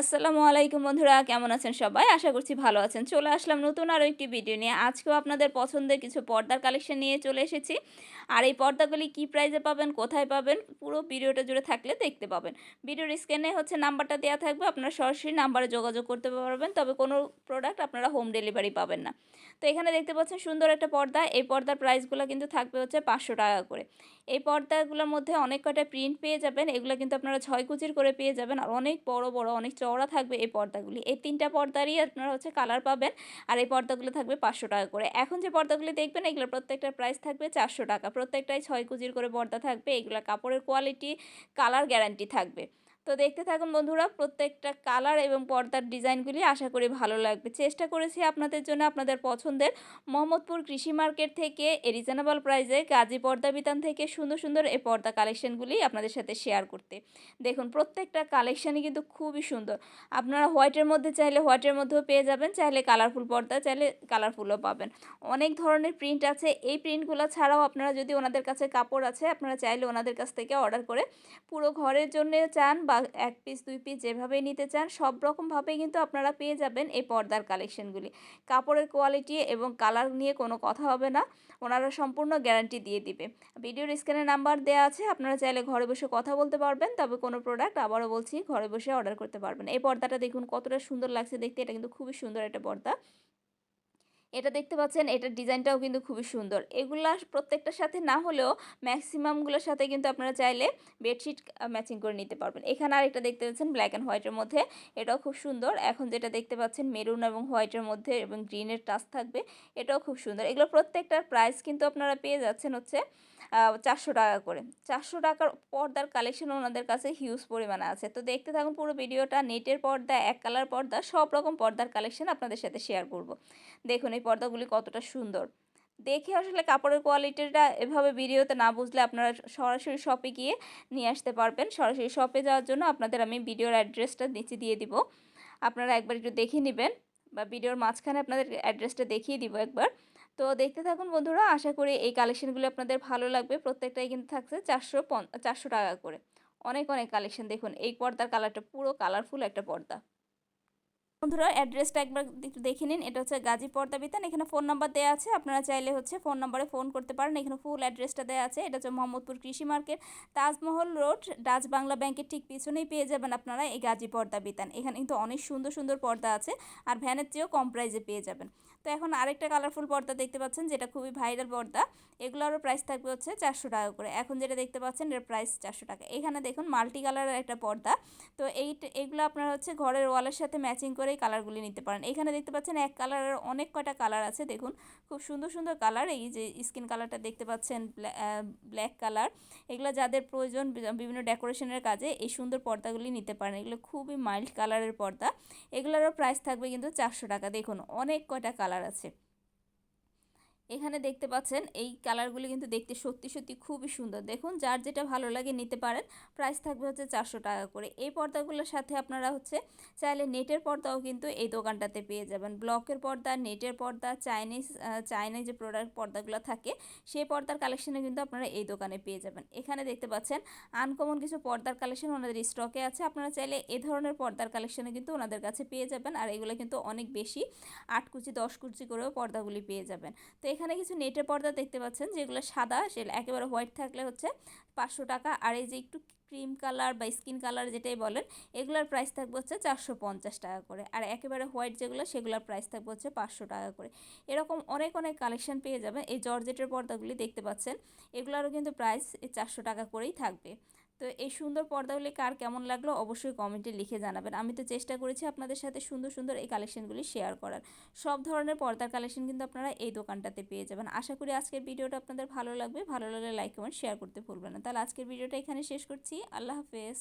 আসসালামু আলাইকুম বন্ধুরা, কেমন আছেন সবাই? আশা করছি ভালো আছেন। চলে আসলাম নতুন আরও একটি ভিডিও নিয়ে। আজকেও আপনাদের পছন্দের কিছু পর্দার কালেকশন নিয়ে চলে এসেছি। আর এই পর্দাগুলি কি প্রাইজে পাবেন, কোথায় পাবেন, পুরো ভিডিওটা জুড়ে থাকলে দেখতে পাবেন। ভিডিওর স্ক্রিনে হচ্ছে নাম্বারটা দেওয়া থাকবে, আপনারা সরাসরি নাম্বারে যোগাযোগ করতে পারবেন। তবে কোনো প্রোডাক্ট আপনারা হোম ডেলিভারি পাবেন না। তো এখানে দেখতে পাচ্ছেন সুন্দর একটা পর্দা। এই পর্দার প্রাইসগুলো কিন্তু থাকবে হচ্ছে পাঁচশো টাকা করে। এই পর্দাগুলোর মধ্যে অনেক কটা প্রিন্ট পেয়ে যাবেন। এগুলো কিন্তু আপনারা ছয় কুচির করে পেয়ে যাবেন। আর অনেক বড় বড়, অনেক চওড়া থাকবে এই পর্দাগুলি। এই তিনটা পর্দারই আপনারা হচ্ছে কালার পাবেন আর এই পর্দাগুলো থাকবে পাঁচশো টাকা করে। এখন যে পর্দাগুলি দেখবেন, এগুলো প্রত্যেকটা প্রাইস থাকবে চারশো টাকা। প্রত্যেকটাই ছয় কুজির করে পর্দা থাকবে। এগুলো কাপড়ের কোয়ালিটি কালার গ্যারান্টি থাকবে। তো দেখতে থাকুন বন্ধুরা, প্রত্যেকটা কালার এবং পর্দার ডিজাইনগুলি আশা করি ভালো লাগবে। চেষ্টা করেছি আপনাদের জন্য আপনাদের পছন্দের মোহাম্মদপুর কৃষি মার্কেট থেকে রিজনেবল প্রাইসে গাজী পর্দা বিতান থেকে সুন্দর সুন্দর এই পর্দা কালেকশনগুলি আপনাদের সাথে শেয়ার করতে। দেখুন, প্রত্যেকটা কালেকশানই কিন্তু খুবই সুন্দর। আপনারা হোয়াইটের মধ্যে চাইলে হোয়াইটের মধ্যেও পেয়ে যাবেন, চাইলে কালারফুল পর্দা, চাইলে কালারফুলও পাবেন। অনেক ধরনের প্রিন্ট আছে। এই প্রিন্টগুলো ছাড়াও আপনারা যদি ওনাদের কাছে কাপড় আছে, আপনারা চাইলে ওনাদের কাছ থেকে অর্ডার করে পুরো ঘরের জন্য চান বা এক পিস দুই পিস যেভাবেই নিতে চান, সব রকমভাবেই কিন্তু আপনারা পেয়ে যাবেন এই পর্দার কালেকশনগুলি কাপড়ের কোয়ালিটি এবং কালার নিয়ে কোনো কথা হবে না, ওনারা সম্পূর্ণ গ্যারান্টি দিয়ে দিবে। ভিডিওর স্ক্রিনে নাম্বার দেওয়া আছে, আপনারা চাইলে ঘরে বসে কথা বলতে পারবেন, তবে কোনো প্রোডাক্ট আবারও বলছি, ঘরে বসে অর্ডার করতে পারবেন। এই পর্দাটা দেখুন কতটা সুন্দর লাগছে দেখতে, এটা কিন্তু খুবই সুন্দর একটা পর্দা। এটা দেখতে পাচ্ছেন, এটার ডিজাইনটাও কিন্তু খুবই সুন্দর। এগুলা প্রত্যেকটার সাথে না হলেও ম্যাক্সিমামগুলোর সাথে কিন্তু আপনারা চাইলে বেডশিট ম্যাচিং করে নিতে পারবেন। এখানে আর একটা দেখতে পাচ্ছেন ব্ল্যাক অ্যান্ড হোয়াইটের মধ্যে। এটাও খুব সুন্দর। এখন যেটা দেখতে পাচ্ছেন মেরুন এবং হোয়াইটের মধ্যে এবং গ্রিনের টাচ থাকবে। এটাও খুব সুন্দর। এগুলো প্রত্যেকটার প্রাইস কিন্তু আপনারা পেয়ে যাচ্ছেন হচ্ছে চারশো টাকা করে। চারশো টাকার পর্দার কালেকশন ওনাদের কাছে হিউজ পরিমাণে আছে। তো দেখতে থাকুন পুরো ভিডিওটা। নেটের পর্দা, এক কালার পর্দা সব রকম পর্দার কালেকশন আপনাদের সাথে শেয়ার করব। দেখুন এই পর্দাগুলি কতটা সুন্দর। দেখে আসলে কাপড়ের কোয়ালিটিটা এভাবে ভিডিওতে না বুঝলে আপনারা সরাসরি শপে গিয়ে নিয়ে আসতে পারবেন। সরাসরি শপে যাওয়ার জন্য আপনাদের আমি ভিডিওর অ্যাড্রেসটা নিচে দিয়ে দিব। আপনারা একবার একটু দেখে নেবেন বা ভিডিওর মাঝখানে আপনাদের অ্যাড্রেসটা দেখিয়ে দিব একবার। তো দেখতে থাকুন বন্ধুরা, আশা করি এই কালেকশনগুলো আপনাদের ভালো লাগবে। প্রত্যেকটাই কিন্তু থাকছে চারশো চারশো টাকা করে। অনেক অনেক কালেকশন দেখুন। এই পর্দার কালারটা পুরো কালারফুল একটা পর্দা। বন্ধুরা অ্যাড্রেসটা একবার একটু দেখে নিন। এটা হচ্ছে গাজী পর্দা বিতান। এখানে ফোন নাম্বার দেওয়া আছে। আপনারা চাইলে হচ্ছে ফোন নাম্বারে ফোন করতে পারেন। এখানে ফুল অ্যাড্রেসটা দেওয়া আছে। এটা হচ্ছে Mohammadpur Krishi market, Tajmahal road, Dutch Bangla ব্যাংকের ঠিক পিছনেই পেয়ে যাবেন আপনারা এই গাজী পর্দা বিতান। এখানে কিন্তু অনেক সুন্দর সুন্দর পর্দা আছে আর ভ্যানের চেয়েও কম প্রাইজে পেয়ে যাবেন। তো এখন আরেকটা কালারফুল পর্দা দেখতে পাচ্ছেন, যেটা খুবই ভাইরাল পর্দা। এগুলোরও প্রাইস থাকবে হচ্ছে চারশো টাকা করে। এখন যেটা দেখতে পাচ্ছেন, এর প্রাইস চারশো টাকা। এখানে দেখুন মাল্টি কালারের একটা পর্দা। তো এই এগুলো আপনারা হচ্ছে ঘরের ওয়ালের সাথে ম্যাচিং করেই কালারগুলি নিতে পারেন। এখানে দেখতে পাচ্ছেন এক কালারের অনেক কয়টা কালার আছে। দেখুন, খুব সুন্দর সুন্দর কালার। এই যে স্কিন কালারটা দেখতে পাচ্ছেন ব্ল্যাক কালার। এগুলো যাদের প্রয়োজন বিভিন্ন ডেকোরেশনের কাজে এই সুন্দর পর্দাগুলি নিতে পারেন। এগুলো খুবই মাইল্ড কালারের পর্দা। এগুলোরও প্রাইস থাকবে কিন্তু চারশো টাকা। দেখুন, অনেক কয়টা কালার আছে। এখানে দেখতে পাচ্ছেন, এই কালারগুলি কিন্তু দেখতে সত্যি সত্যি খুবই সুন্দর। দেখুন, যার যেটা ভালো লাগে নিতে পারেন। প্রাইস থাকবে হচ্ছে চারশো টাকা করে। এই পর্দাগুলোর সাথে আপনারা হচ্ছে চাইলে নেটের পর্দাও কিন্তু এই দোকানটাতে পেয়ে যাবেন। ব্লকের পর্দা, নেটের পর্দা, চাইনিজ চাইনিজ যে প্রোডাক্ট পর্দাগুলো থাকে, সেই পর্দার কালেকশনে কিন্তু আপনারা এই দোকানে পেয়ে যাবেন। এখানে দেখতে পাচ্ছেন, আনকমন কিছু পর্দার কালেকশন ওনাদের স্টকে আছে। আপনারা চাইলে এ ধরনের পর্দার কালেকশনে কিন্তু ওনাদের কাছে পেয়ে যাবেন। আর এগুলো কিন্তু অনেক বেশি, আট কুচি, দশ কুচি করেও পর্দাগুলি পেয়ে যাবেন। তো এখানে কিছু নেটের পর্দা দেখতে পাচ্ছেন, যেগুলো সাদা সেটা একেবারে হোয়াইট থাকলে হচ্ছে পাঁচশো টাকা। আর এই যে একটু ক্রিম কালার বা স্কিন কালার যেটাই বলেন, এগুলোর প্রাইস থাকবে হচ্ছে চারশো পঞ্চাশ টাকা করে। আর একেবারে হোয়াইট যেগুলো, সেগুলোর প্রাইস থাকবে হচ্ছে পাঁচশো টাকা করে। এরকম অনেক অনেক কালেকশন পেয়ে যাবেন। এই জর্জেটের পর্দাগুলি দেখতে পাচ্ছেন, এগুলোরও কিন্তু প্রাইস চারশো টাকা করেই থাকবে। তো এই সুন্দর পর্দাগুলি কার কেমন লাগল অবশ্যই কমেন্টে লিখে জানাবেন। আমি তো চেষ্টা করেছি আপনাদের সাথে সুন্দর সুন্দর এই কালেকশনগুলি শেয়ার করার। সব ধরনের পর্দার কালেকশন কিন্তু আপনারা এই দোকানটাতে পেয়ে যাবেন। আশা করি আজকের ভিডিওটা আপনাদের ভালো লাগবে। ভালো লাগলে লাইক কমেন্ট শেয়ার করতে ভুলবেন না। তাহলে আজকের ভিডিওটা এখানে শেষ করছি। আল্লাহ হাফেজ।